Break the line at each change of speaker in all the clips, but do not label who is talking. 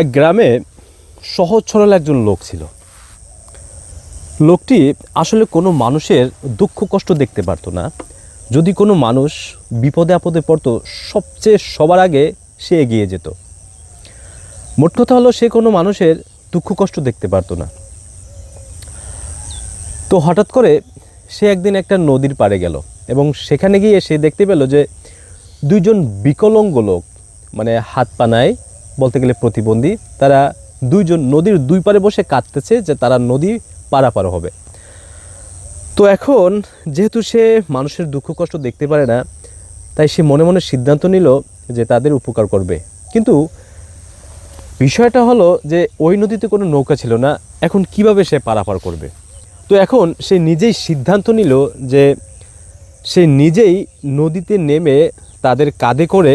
এক গ্রামে সহজ সরল একজন লোক ছিল। লোকটি আসলে কোনো মানুষের দুঃখ কষ্ট দেখতে পারতো না। যদি কোনো মানুষ বিপদে আপদে পড়তো, সবচেয়ে সবার আগে সে এগিয়ে যেত। মোট কথা হলো, সে কোনো মানুষের দুঃখ কষ্ট দেখতে পারতো না। তো হঠাৎ করে সে একদিন একটা নদীর পাড়ে গেল এবং সেখানে গিয়ে সে দেখতে পেল যে দুইজন বিকলঙ্গ লোক মানে হাত পা নাই বলতে গেলে প্রতিবন্ধী, তারা দুইজন নদীর দুই পারে বসে কাঁদতেছে যে তারা নদী পারাপার হবে। তো এখন যেহেতু সে মানুষের দুঃখ কষ্ট দেখতে পারে না, তাই সে মনে মনে সিদ্ধান্ত নিল যে তাদের উপকার করবে। কিন্তু বিষয়টা হলো যে ওই নদীতে কোনো নৌকা ছিল না, এখন কীভাবে সে পারাপার করবে? তো এখন সে নিজেই সিদ্ধান্ত নিল যে সে নিজেই নদীতে নেমে তাদের কাঁধে করে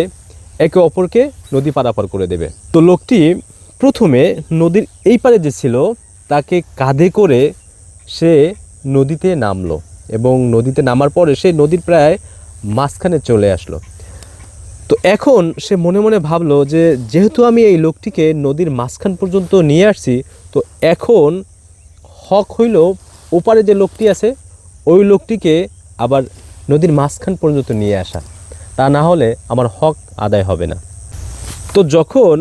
একে অপরকে নদী পারাপার করে দেবে। তো লোকটি প্রথমে নদীর এই পারে যে ছিল, তাকে কাঁধে করে সে নদীতে নামলো এবং নদীতে নামার পরে সে নদীর প্রায় মাঝখানে চলে আসলো। তো এখন সে মনে মনে ভাবলো যে, যেহেতু আমি এই লোকটিকে নদীর মাঝখান পর্যন্ত নিয়ে আসছি, তো এখন হক হইল ওপারে যে লোকটি আছে, ওই লোকটিকে আবার নদীর মাঝখান পর্যন্ত নিয়ে আসা। তা না হলে আমার হক আদায় হবে না। তো যখন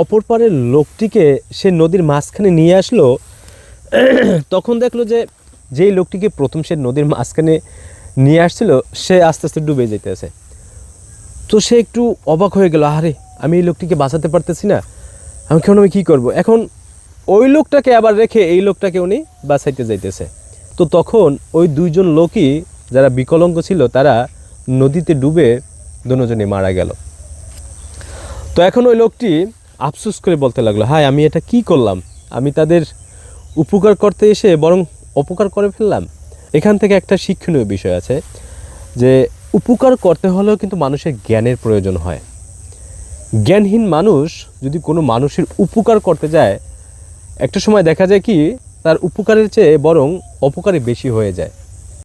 অপর পারের লোকটিকে সে নদীর মাঝখানে নিয়ে আসলো, তখন দেখল যে যেই লোকটিকে প্রথম সে নদীর মাঝখানে নিয়ে আসছিল, সে আস্তে আস্তে ডুবে যেতেছে তো সে একটু অবাক হয়ে গেল আরে আমি এই লোকটিকে বাঁচাতে পারতেছি না। আমি কেন আমি কী করব? এখন ওই লোকটাকে আবার রেখে এই লোকটাকে উনি বাঁচাইতে যাইতেছে। তো তখন ওই দুইজন লোকই যারা বিকলঙ্গ ছিল, তারা নদীতে ডুবে দুজনে মারা গেল। তো এখন ওই লোকটি আফসোস করে বলতে লাগল, হায়, আমি এটা কি করলাম? আমি তাদের উপকার করতে এসে বরং অপকার করে ফেললাম? এখান থেকে একটা শিক্ষণীয় বিষয় আছে যে, উপকার করতে হলেও কিন্তু মানুষের জ্ঞানের প্রয়োজন হয়। জ্ঞানহীন মানুষ যদি কোনো মানুষের উপকার করতে যায়, একটা সময় দেখা যায় কি, তার উপকারের চেয়ে বরং অপকারই বেশি হয়ে যায়।